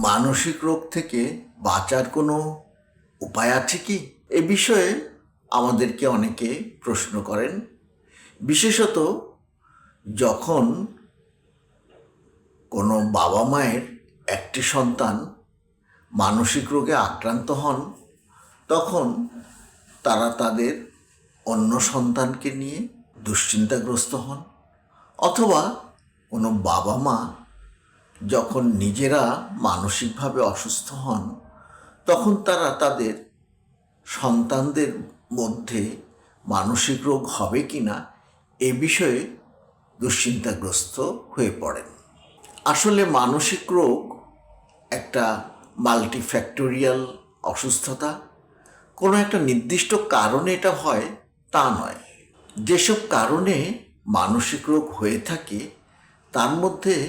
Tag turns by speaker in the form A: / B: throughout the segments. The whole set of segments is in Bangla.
A: মানসিক রোগ থেকে বাঁচার কোনো উপায় আছে কি? এ বিষয়ে আমাদেরকে অনেকে প্রশ্ন করেন। বিশেষত যখন কোনো বাবা মায়ের একটি সন্তান মানসিক রোগে আক্রান্ত হন, তখন তারা তাদের অন্য সন্তানকে নিয়ে দুশ্চিন্তাগ্রস্ত হন। অথবা কোনো বাবা মা যখন নিজেরা মানসিকভাবে অসুস্থ হন, তখন তারা তাদের সন্তানদের মধ্যে মানসিক রোগ হবে কি না এ বিষয়ে দুশ্চিন্তাগ্রস্ত হয়ে পড়েন। আসলে মানসিক রোগ একটা মাল্টিফ্যাক্টোরিয়াল অসুস্থতা। কোনো একটা নির্দিষ্ট কারণে এটা হয়, তা নয়। যেসব কারণে মানসিক রোগ হয়ে থাকে, তার মধ্যে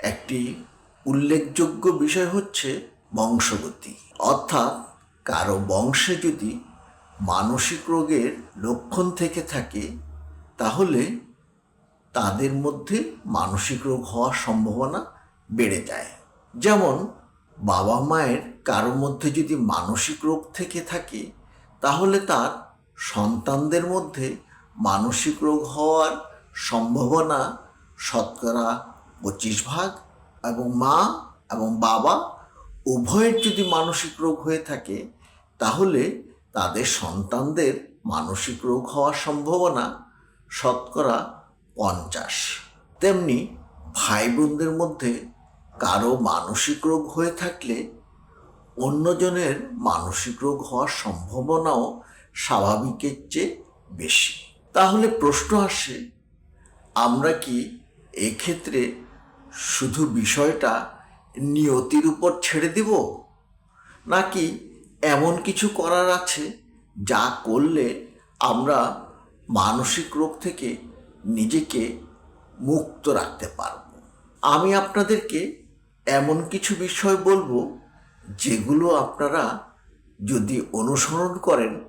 A: একটি উল্লেখযোগ্য বিষয় হচ্ছে বংশগতি। অর্থাৎ কারও বংশে যদি মানসিক রোগের লক্ষণ থেকে থাকে, তাহলে তাদের মধ্যে মানসিক রোগ হওয়ার সম্ভাবনা বেড়ে যায়। যেমন, বাবা মায়ের কারও মধ্যে যদি মানসিক রোগ থেকে থাকে, তাহলে তার সন্তানদের মধ্যে মানসিক রোগ হওয়ার সম্ভাবনা শতকরা পঁচিশ ভাগ এবং মা এবং বাবা উভয়ের যদি মানসিক রোগ হয়ে থাকে, তাহলে তাদের সন্তানদের মানসিক রোগ হওয়ার সম্ভাবনা শতকরা পঞ্চাশ। তেমনি ভাই বোনদের মধ্যে কারও মানসিক রোগ হয়ে থাকলে অন্যজনের মানসিক রোগ হওয়ার সম্ভাবনাও স্বাভাবিকের চেয়ে বেশি। তাহলে প্রশ্ন আসে, আমরা কি এক্ষেত্রে শুধু বিষয়টা নিয়তির উপর ছেড়ে দিব? নাকি এমন কিছু করার আছে যা করলে আমরা মানসিক রোগ থেকে নিজেকে মুক্ত রাখতে পারব? আমি আপনাদেরকে এমন কিছু বিষয় বলব যেগুলো আপনারা যদি অনুসরণ করেন,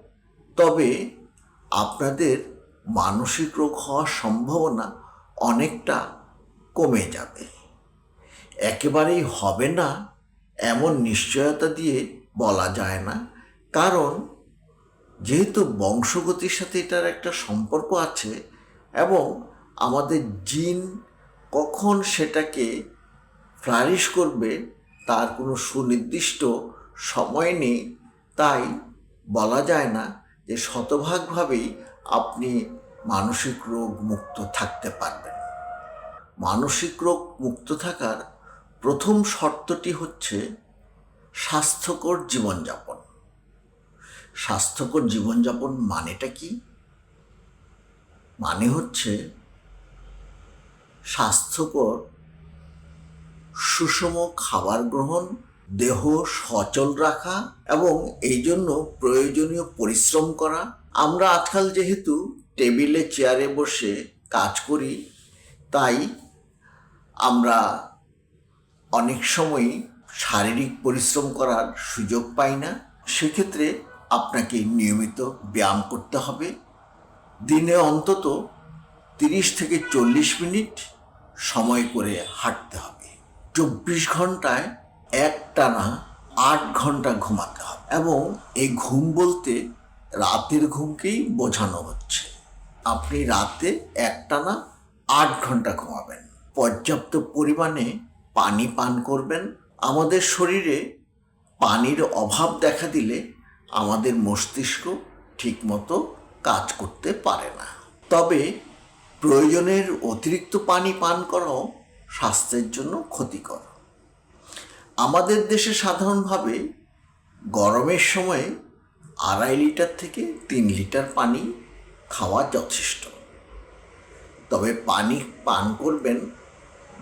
A: তবে আপনাদের মানসিক রোগ হওয়ার সম্ভাবনা অনেকটা কমে যাবে। একেবারেই হবে না এমন নিশ্চয়তা দিয়ে বলা যায় না। কারণ যেহেতু বংশগতির সাথে এটার একটা সম্পর্ক আছে এবং আমাদের জিন কখন সেটাকে ফ্লারিশ করবে তার কোনো সুনির্দিষ্ট সময় নেই। তাই বলা যায় না যে শতভাগভাবেই আপনি মানসিক রোগ মুক্ত থাকতে পারবেন। মানসিক রোগ মুক্ত থাকার প্রথম শর্তটি হচ্ছে স্বাস্থ্যকর জীবনযাপন। স্বাস্থ্যকর জীবনযাপন মানেটা কি? মানে হচ্ছে স্বাস্থ্যকর, সুষম খাবার গ্রহণ, দেহ সচল রাখা এবং এই জন্য প্রয়োজনীয় পরিশ্রম করা। আমরা আজকাল যেহেতু টেবিলে, চেয়ারে বসে কাজ করি, তাই আমরা অনেক সময় শারীরিক পরিশ্রম করার সুযোগ পাই না। সেক্ষেত্রে আপনাকে নিয়মিত ব্যায়াম করতে হবে। দিনে অন্তত তিরিশ থেকে চল্লিশ মিনিট সময় করে হাঁটতে হবে। চব্বিশ ঘন্টায় একটানা আট ঘণ্টা ঘুমাতে হবে এবং এই ঘুম বলতে রাতের ঘুমকেই বোঝানো হচ্ছে। আপনি রাতে একটানা আট ঘণ্টা ঘুমাবেন। পর্যাপ্ত পরিমাণে পানি পান করবেন। আমাদের শরীরে পানির অভাব দেখা দিলে আমাদের মস্তিষ্ক ঠিকমতো কাজ করতে পারে না। তবে প্রয়োজনের অতিরিক্ত পানি পান করাও স্বাস্থ্যের জন্য ক্ষতিকর। আমাদের দেশে সাধারণভাবে গরমের সময় আড়াই লিটার থেকে তিন লিটার পানি খাওয়া যথেষ্ট। তবে পানি পান করবেন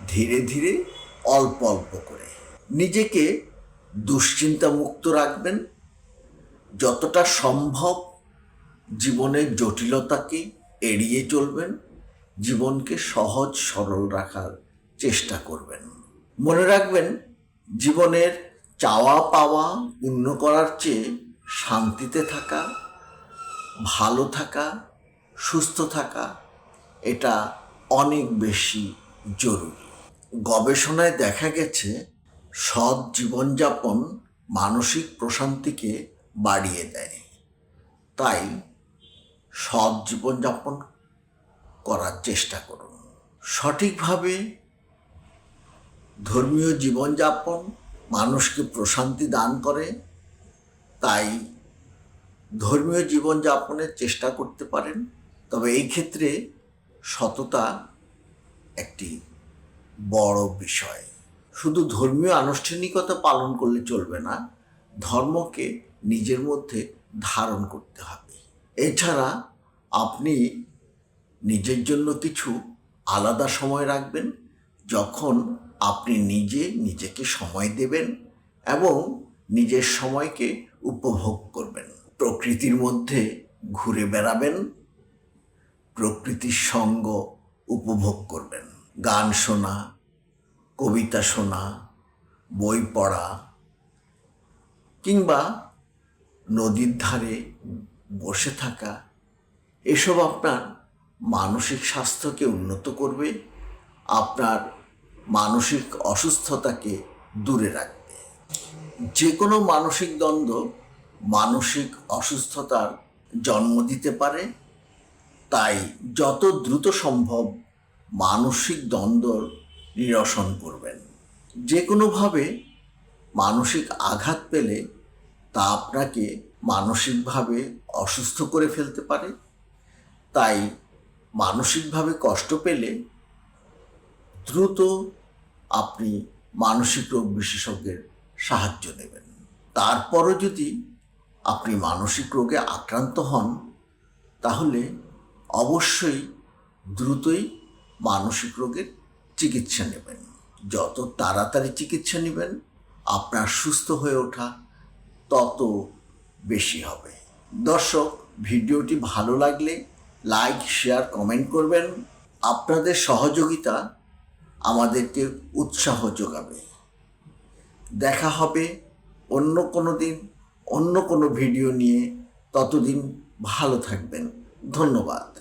A: ধীরে ধীরে অল্প অল্প করে। নিজেকে দুশ্চিন্তা মুক্ত রাখবেন। যতটা সম্ভব জীবনের জটিলতাকে এড়িয়ে চলবেন। জীবনকে সহজ সরল রাখার চেষ্টা করবেন। মনে রাখবেন, জীবনের চাওয়া পাওয়া, পূর্ণ করার চেয়ে শান্তিতে থাকা, ভালো থাকা, সুস্থ থাকা, এটা অনেক বেশি জরুরি। গবেষণায় দেখা গেছে, সৎ জীবনযাপন মানসিক প্রশান্তিকে বাড়িয়ে দেয়। তাই সৎ জীবনযাপন করার চেষ্টা করুন। সঠিকভাবে ধর্মীয় জীবনযাপন মানুষকে প্রশান্তি দান করে, তাই ধর্মীয় জীবনযাপনের চেষ্টা করতে পারেন। তবে এই ক্ষেত্রে সততা একটি বড় বিষয়। শুধু ধর্মীয় আনুষ্ঠানিকতা পালন করলে চলবে না, ধর্মকে নিজের মধ্যে ধারণ করতে হবে। এছাড়া আপনি নিজের জন্য কিছু আলাদা সময় রাখবেন, যখন আপনি নিজে নিজেকে সময় দেবেন এবং নিজের সময়কে উপভোগ করবেন। প্রকৃতির মধ্যে ঘুরে বেড়াবেন, প্রকৃতির সঙ্গ উপভোগ করবেন। গান শোনা, কবিতা শোনা, বই পড়া, কিংবা নদীর ধারে বসে থাকা, এসব আপনার মানসিক স্বাস্থ্যকে উন্নত করবে, আপনার মানসিক অসুস্থতাকে দূরে রাখবে। যে কোনো মানসিক দ্বন্দ্ব মানসিক অসুস্থতার জন্ম দিতে পারে। তাই যত দ্রুত সম্ভব মানসিক দ্বন্দ্ব নিরসন করবেন। যে কোনোভাবে মানসিক আঘাত পেলে তা আপনাকে মানসিকভাবে অসুস্থ করে ফেলতে পারে। তাই মানসিকভাবে কষ্ট পেলে দ্রুত আপনি মানসিক রোগ বিশেষজ্ঞের সাহায্য নেবেন। তারপরও যদি আপনি মানসিক রোগে আক্রান্ত হন, তাহলে অবশ্যই দ্রুতই মানসিক রোগের চিকিৎসা নেবেন। যত তাড়াতাড়ি চিকিৎসা নেবেন, আপনার সুস্থ হয়ে ওঠা তত বেশি হবে। দর্শক, ভিডিওটি ভালো লাগলে লাইক, শেয়ার, কমেন্ট করবেন। আপনাদের সহযোগিতা আমাদেরকে উৎসাহ যোগাবে। দেখা হবে অন্য কোনো দিন, অন্য কোনো ভিডিও নিয়ে। ততদিন ভালো থাকবেন। ধন্যবাদ।